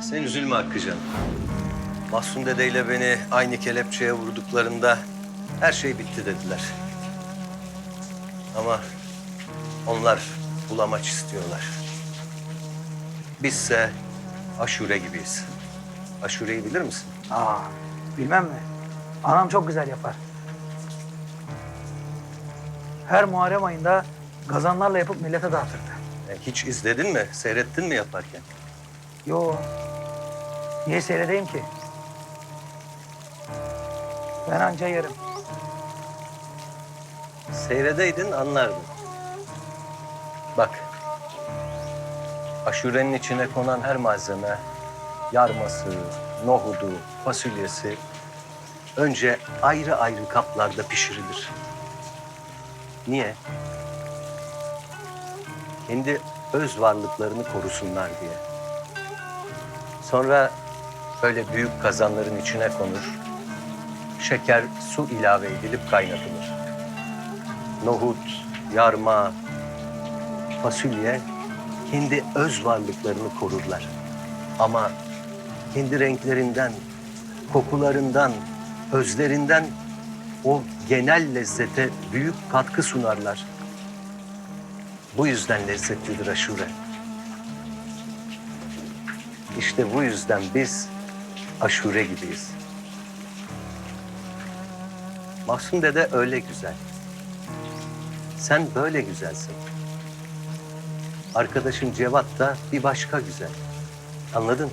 Sen üzülme Hakkıcan. Mahsun dedeyle beni aynı kelepçeye vurduklarında her şey bitti dediler. Ama onlar bulamaç istiyorlar. Bizse aşure gibiyiz. Aşureyi bilir misin? Aa, bilmem mi? Anam çok güzel yapar. Her Muharrem ayında gazanlarla yapıp millete dağıtırdı. E, Hiç izledin mi? Seyrettin mi yaparken? Yo, niye seyredeyim ki? Ben anca yerim. Seyredeydin anlardın. Bak. Aşurenin içine konan her malzeme, yarması, nohudu, fasulyesi önce ayrı ayrı kaplarda pişirilir. Niye? Kendi öz varlıklarını korusunlar diye. Sonra böyle büyük kazanların içine konur. Şeker, su ilave edilip kaynatılır nohut, yarma, fasulye kendi öz varlıklarını korurlar. Ama kendi renklerinden, kokularından, özlerinden o genel lezzete büyük katkı sunarlar. Bu yüzden lezzetlidir aşure. İşte bu yüzden biz aşure gibiyiz. Mahsun dede öyle güzel. Sen böyle güzelsin. Arkadaşın Cevat da bir başka güzel. Anladın?